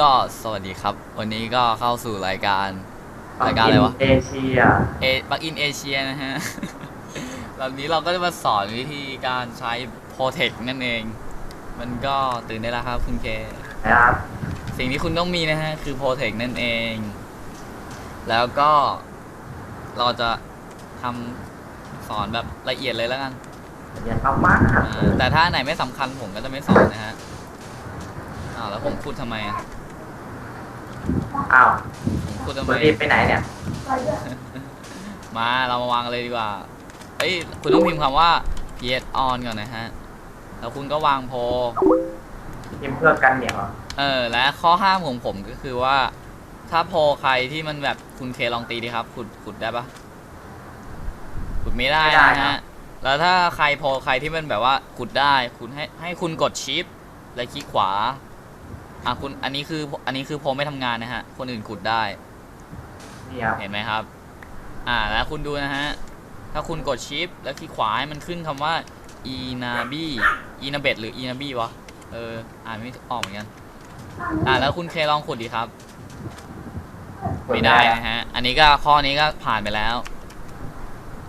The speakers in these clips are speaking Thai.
ก็สวัสดีครับ วันนี้ก็เข้าสู่รายการ รายการอะไรวะ เอเชีย เอบักอินเอเชียนะฮะตอนนี้เราก็จะมาสอนวิธีการใช้โปรเทคนั่นเอง มันก็ตื่นได้แล้วครับคุณเคนะครับ สิ่งที่คุณต้องมีนะฮะ คือโปรเทคนั่นเอง แล้วก็เราจะทำสอนแบบละเอียดเลยแล้วกันเรียนมากอ่าแต่ถ้าอันไหนไม่สำคัญผมก็จะไม่สอนนะฮะอ้าวแล้วผมพูดทำไมอะๆ อ้าวผมพูดทำไมคุณรีบไปไหนเนี่ยมาเรามาวางกันเลยดีกว่า เอ้ยคุณต้องพิมพ์คำว่า PS on ก่อนนะฮะ แล้วคุณก็วางโพลพิมพ์เพื่อกันเหนียวเออ และข้อห้ามของผมก็คือว่า ถ้าโพลใครที่มันแบบคุณเคลองตีดีครับ ขุดขุดได้ปะขุดไม่ได้นะฮะ แล้วถ้าใครโพลใครที่มันแบบว่าขุดได้ คุณให้ให้คุณกดชิป และคลิกขวา อะคุณอันนี้คืออันนี้คือโพลไม่ทำงานนะฮะ คนอื่นขุดได้ นี่ครับ เห็นไหมครับ อ่า แล้วคุณดูนะฮะ ถ้าคุณกดชิป แล้วคลิกขวาให้มันขึ้นคำว่า inabi inabet หรือ inabi วะ เออ อ่านไม่ออกเหมือนกัน อ่า แล้วคุณเคลองขุดดีครับ ไม่ได้นะฮะ อันนี้ก็ข้อนี้ก็ผ่านไปแล้ว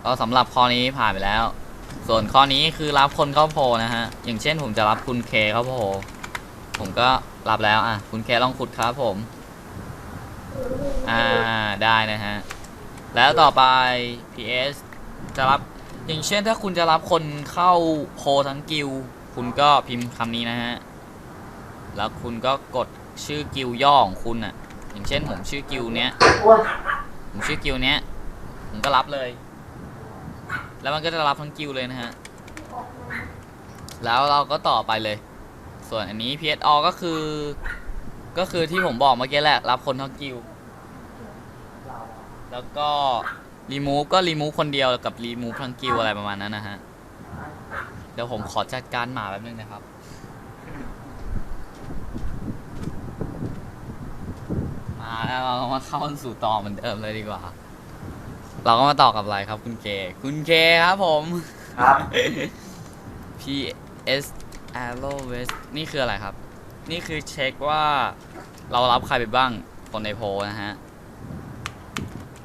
ก็สำหรับข้อนี้ผ่านไปแล้ว ส่วนข้อนี้คือรับคนเข้าโพลนะฮะ อย่างเช่นผมจะรับคุณเคเข้าโพล ผมก็รับแล้วอะคุณเคลองขุดครับผม อ่าได้นะฮะ แล้วต่อไป PS จะรับอย่างเช่นถ้าคุณจะรับคนเข้าโพทั้งกิลคุณก็พิมพ์คำนี้นะฮะ แล้วคุณก็กดชื่อกิลย่อของคุณอะ อย่างเช่นผมชื่อกิลเนี้ย ผมชื่อกิลเนี้ย ผมก็รับเลย แล้วมันก็จะรับทั้งกิลเลยนะฮะ แล้วเราก็ต่อไปเลย ส่วนอันนี้ PSO ก็คือ ก็คือที่ผมบอกเมื่อกี้แหละ รับคนทั้งกิลด์แล้วก็ remove ก็ remove คนเดียวกับ remove ทั้งกิลด์อะไรประมาณนั้นนะฮะ เดี๋ยวผมขอจัดการหมาแป๊บนึงนะครับมาแล้วเราก็มาเข้าสู่ต่อเหมือนเดิมเลยดีกว่า เราก็มาต่อกับอะไรครับ คุณเค คุณเคครับผมครับ PS Arrow West นี่คืออะไรครับ นี่คือเช็คว่าเรารับใครไปบ้างคนในโพลนะฮะ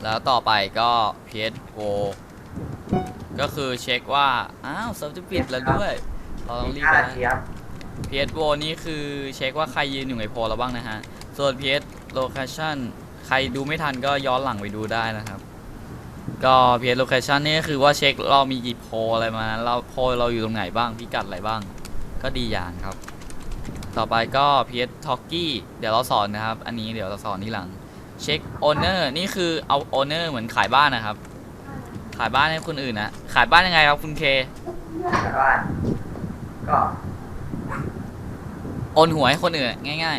แล้วต่อไปก็ PS O ก็คือเช็คว่า อ้าวเซิร์ฟจะปิดแล้วด้วย เราต้องรีบห้าไปนาทีนะครับ PS O นี่คือเช็คว่าใครยืนอยู่ในโพลเราบ้างนะฮะ ส่วน PS Location ใครดูไม่ทันก็ย้อนหลังไปดูได้นะครับ ก็ PS Location นี่ก็คือว่าเช็คเรามีกี่โพลอะไรมา เราโพลเราอยู่ตรงไหนบ้างพิกัดอะไรบ้าง ก็ดีอย่างครับ ต่อไปก็ PS Talkie เดี๋ยวเราสอนนะครับ อันนี้เดี๋ยวเราสอนที่หลัง เช็ค Owner นี่คือเอา Owner เหมือนขายบ้านนะครับ ขายบ้านให้คนอื่นนะขายบ้านยังไงครับคุณเคแต่ว่าก็โอนหวยให้คนอื่นง่าย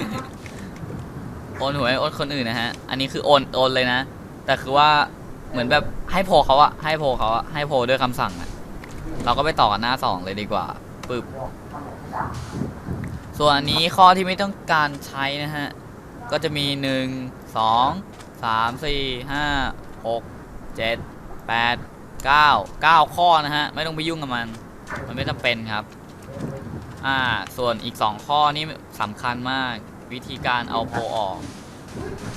ๆ โอนหวยให้โอนคนอื่นนะฮะ อันนี้คือโอนโอนเลยนะ แต่คือว่าเหมือนแบบให้โพลเขาอะให้โพลเขาอะให้โพลด้วยคำสั่งอะเราก็ไปต่อกันหน้าสองเลยดีกว่า ปึ๊บส่วนอันนี้ข้อที่ไม่ต้องการใช้นะฮะ ก็จะมีหนึ่งสองสามสี่ห้าหกเจ็ดแปดเก้าเก้าข้อนะฮะ ไม่ต้องไปยุ่งกับมัน มันไม่จำเป็นครับ อ่า ส่วนอีกสองข้อนี่สำคัญมากวิธีการเอาโพลออก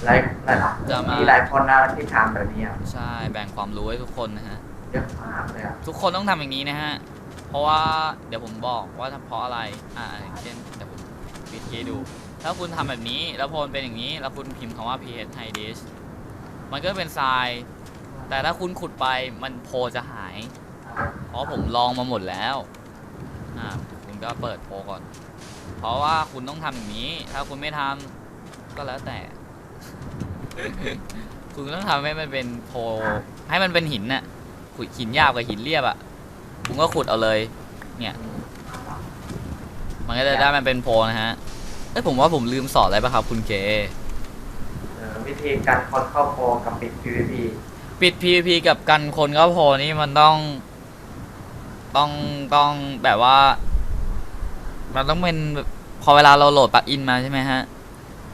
หลายหลายจะมามีมีหลายคนนะที่ทำแบบนี้ครับใช่ แบ่งความรู้ให้ทุกคนนะฮะเยอะมากเลยอะทุกคนต้องทำอย่างนี้นะฮะ เพราะว่าเดี๋ยวผมบอกว่าเพราะอะไร อ่าเช่นเดี๋ยวผมวิธีดู ถ้าคุณทำแบบนี้ แล้วโพลเป็นอย่างนี้ แล้วคุณพิมพ์คำว่า ph high disk มันก็เป็นทราย แต่ถ้าคุณขุดไปมันโพลจะหาย เพราะผมลองมาหมดแล้ว อ่า คุณก็เปิดโพลก่อน เพราะว่าคุณต้องทำอย่างนี้ ถ้าคุณไม่ทำก็แล้วแต่ คุณต้องทำให้มันเป็นโพลให้มันเป็นหินน่ะขุดหินหยาบกับหินเรียบอะ่ะคุณก็ขุดเอาเลย เนี่ย มันก็จะได้มันเป็นโพลนะฮะ เอ้ยผมว่าผมลืมสอนอะไรปะครับ คุณเค เออวิธีการคนเข้าโพลกับปิด PVP ปิด PVP กับกันคนก็โพลนี่มันต้อง ต้องต้องแบบว่า มันต้องเป็นแบบพอเวลาเราโหลดปลั๊กอินมาใช่ไหมฮะ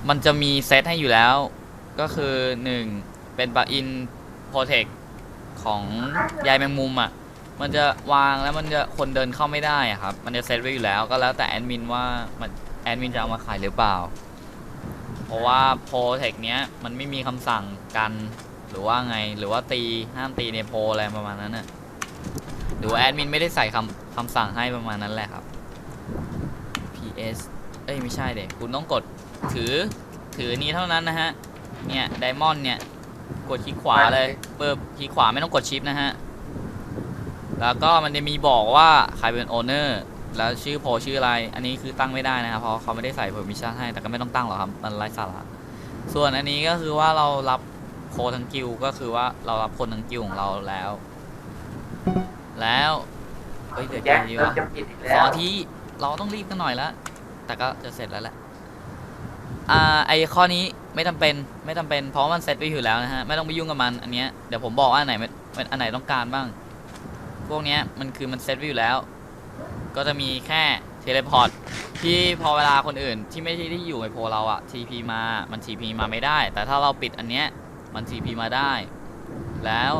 มันจะมีเซตให้อยู่แล้ว ก็คือหนึ่งเป็นปลั๊กอิน Protect ของยายแมงมุมอะ มันจะวางแล้วมันจะคนเดินเข้าไม่ได้อะครับ มันจะเซตไว้อยู่แล้วก็แล้วแต่แอดมินว่ามันแอดมินจะเอามาขายหรือเปล่า เพราะว่าโพเทคเนี้ยมันไม่มีคำสั่งกันหรือว่าไงหรือว่าตีห้ามตีในโพอะไรประมาณนั้นน่ะหรือว่าแอดมินไม่ได้ใส่คำคำสั่งให้ประมาณนั้นแหละครับ PS เอ้ยไม่ใช่เด็กคุณต้องกดถือถือนี้เท่านั้นนะฮะเนี่ยไดมอนด์เนี่ยกดคลิกขวาเลยเปิบคลิกขวาไม่ต้องกดชิปนะฮะ แล้วก็มันจะมีบอกว่าใครเป็นโอเนอร์แล้วชื่อโพลชื่ออะไร อันนี้คือตั้งไม่ได้นะครับ เพราะเขาไม่ได้ใส่ permission ให้ แต่ก็ไม่ต้องตั้งหรอกครับ มันไร้สาระ ส่วนอันนี้ก็คือว่าเรารับโคทั้งกิวก็คือว่าเรารับคนทั้งกิวของเราแล้ว แล้วเฮ้ยเดี๋ยวแจ็คดีเริ่มวะจะปิดอีกขแล้อวที่เราต้องรีบกันหน่อยแล้วแต่ก็จะเสร็จแล้วแหละอ่าไอข้อนี้ไม่จำเป็นไม่จำเป็นเพราะมันเซตไว้อยู่แล้วนะฮะไม่ต้องไปยุ่งกับมันอันเนี้ยเดี๋ยวผมบอกว่าอันไหนมันมันอันไหนต้องการบ้าง พวกนี้มันคือมันเซตไว้อยู่แล้ว ก็จะมีแค่เทเลพอร์ตที่พอเวลาคนอื่นที่ไม่ใช่ที่อยู่ในโพเราอะ TP มามัน TP มาไม่ได้ แต่ถ้าเราปิดอันเนี้ยมัน TP มาได้ แล้ว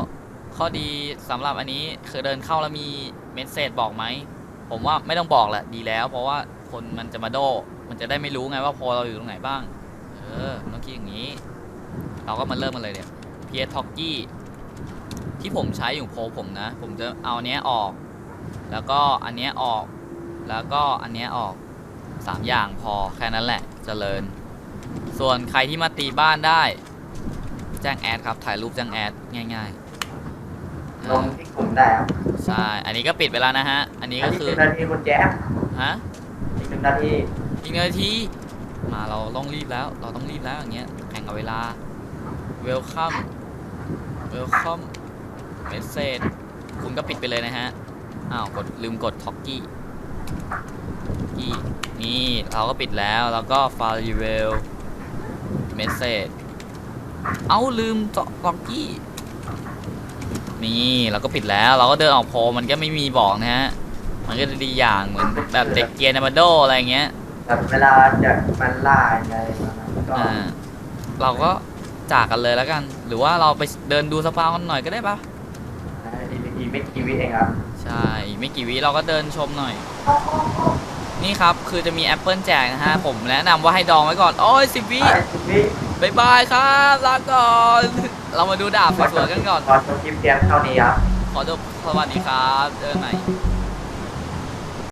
ข้อดีสำหรับอันนี้คือเดินเข้าแล้วมีเมสเซจบอกไหม ผมว่าไม่ต้องบอกแหละดีแล้ว เพราะว่าคนมันจะมาโด มันจะได้ไม่รู้ไงว่าโพลเราอยู่ตรงไหนบ้าง เออมันต้องคิดอย่างนี้ เราก็มาเริ่มกันเลยเนี่ย p s t o c k y ที่ผมใช้อยู่โพลผมนะ ผมจะเอาอันเนี้ยออก แล้วก็อันเนี้ยออก แล้วก็อันเนี้ยออกสามอย่างพอแค่นั้นแหละเจริญ ส่วนใครที่มาตีบ้านได้ แจ้งแอดครับถ่ายรูปแจ้งแอดง่ายๆลอ่างที่กลุ่มได้ครับใช่อันนี้ก็ปิดไปแล้วนะฮะ อันนี้อันก็นี้คือเป็นหนาทีคุณแจ๊คฮะอีกหนึ่งนาทีอีกหนึ่งนาทีมาเราต้องรีบแล้ว เราต้องรีบแล้วอย่างเงี้ยแข่งกับเวลา welcome welcome message คุ ณก็ปิดไปเลยนะฮะ อ้าวกดลืมกด t o k กี้กี้นี่เราก็ปิดแล้ว แล้วก็ file review message เอ้าลืม t o k กี้ นี่เราก็ปิดแล้ว เราก็เดินออกโพลมันก็ไม่มีบอกนะฮะ มันก็จะดีอย่างเหมือนแบบเด็กเกียร์นามาโดอะไรอย่างเงี้ยแบบเวลาจะมันล่าอะไรประมาณนั้นก็อ่าเราก็จากกันเลยแล้วกัน หรือว่าเราไปเดินดูสปากันหน่อยก็ได้ปะ ดีดีไม่กี่วิเองครับ ใช่อีกไม่กี่วิเราก็เดินชมหน่อย นี่ครับคือจะมีแอปเปิลแจกนะฮะ ผมแนะนำว่าให้ดองไว้ก่อน โอ้ยสิบวิไปสิบวิบายบายครับลาก่อน เรามาดูดาบสวยๆกันก่อน ขอจบคลิปเพียงเท่านี้ครับ ขอจบสวัสดีครับ เจอกันใหม่